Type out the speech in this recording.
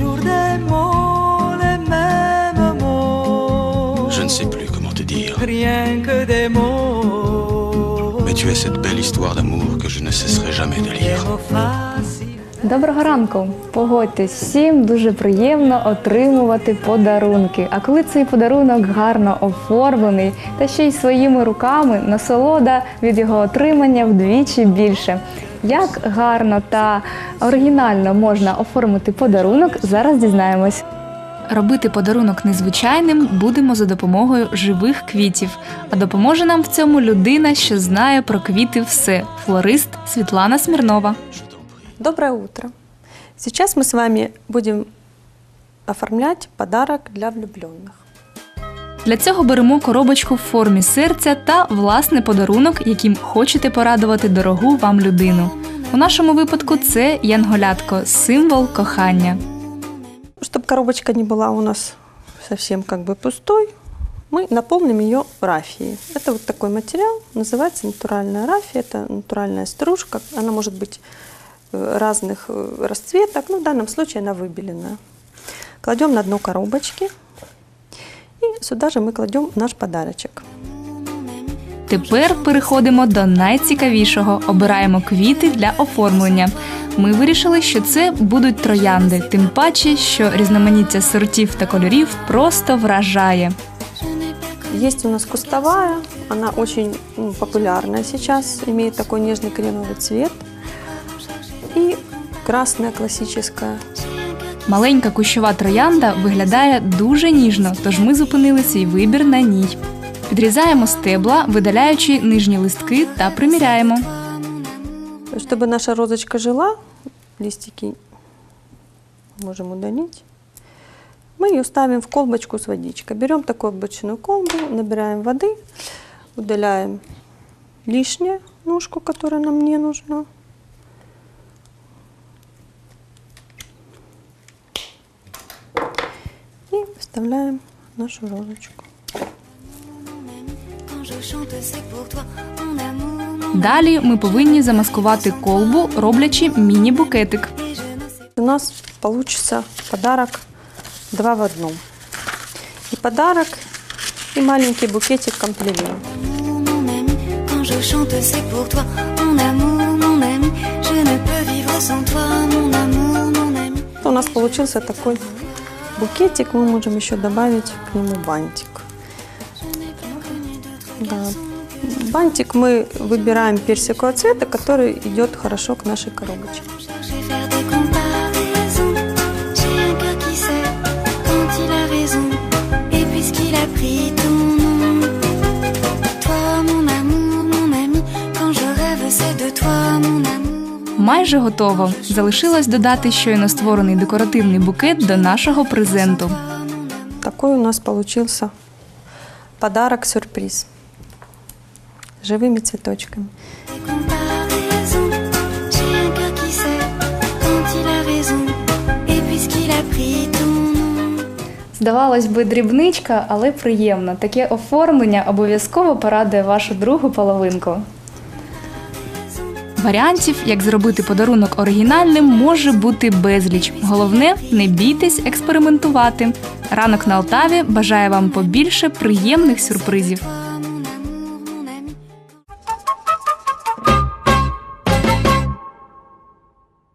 toujours des mots, les mêmes mots. Je ne sais plus comment te dire. Rien que des mots. Mais tu es cette belle histoire d'amour que je ne cesserai jamais de lire. Доброго ранку, погодьтесь всім дуже приємно отримувати подарунки. А коли цей подарунок гарно оформлений та ще й своїми руками насолода від його отримання вдвічі більше. Як гарно та оригінально можна оформити подарунок, зараз дізнаємось. Робити подарунок незвичайним будемо за допомогою живих квітів. А допоможе нам в цьому людина, що знає про квіти все флорист Світлана Смірнова. Доброе утро. Сейчас мы с вами будем оформлять подарок для влюбленных. Для цього беремо коробочку в формі серця та власне подарунок, яким хочете порадувати дорогу вам людину. У нашому випадку це янголятко, символ кохання. Чтобы коробочка не была у нас совсем как бы пустой, мы наполним ее рафией. Это вот такой материал, называется натуральная рафия, это натуральная стружка, она может быть э, разных э, расцветок, но в данном случае она выбеленная. Кладем на дно коробочки и сюда же мы кладем наш подарочек. Тепер переходимо до найцікавішого. Обираємо квіти для оформлення. Ми вирішили, що це будуть троянди, тим паче, що різноманіття сортів та кольорів просто вражає. Есть у нас кустовая, она очень ну, популярная сейчас, имеет такой нежный кремовый цвет. И красная классическая. Маленька кущова троянда виглядає дуже ніжно, тож ми зупинили свій вибір на ній. Підрізаємо стебла, видаляючи нижні листки та приміряємо. Чтобы наша розочка жила, листики можем удалить. Мы ее ставим в колбочку с водичкой. Берем такую обычную колбу, набираем воды, удаляем лишнее ножку, которая нам не нужна. Mon amour, mon Далі ми повинні замаскувати колбу, роблячи міні-букетик. У нас получится подарок два в одном. И подарок, и маленький букетик ami. У нас получился такой букетик. Мы можем еще добавить к нему бантик. Да. Бантик мы выбираем персикового цвета, который идет хорошо к нашей коробочке. J'ai Майже готово. Залишилось додати щойно створений декоративний букет до нашого презенту. Такой у нас получился подарок-сюрприз. Живыми цветочками. Здавалось би, дрібничка, але приємно. Таке оформлення обов'язково порадує вашу другу половинку. Варіантів, як зробити подарунок оригінальним, може бути безліч. Головне, не бійтесь експериментувати. Ранок на Алтаві бажає вам побільше приємних сюрпризів.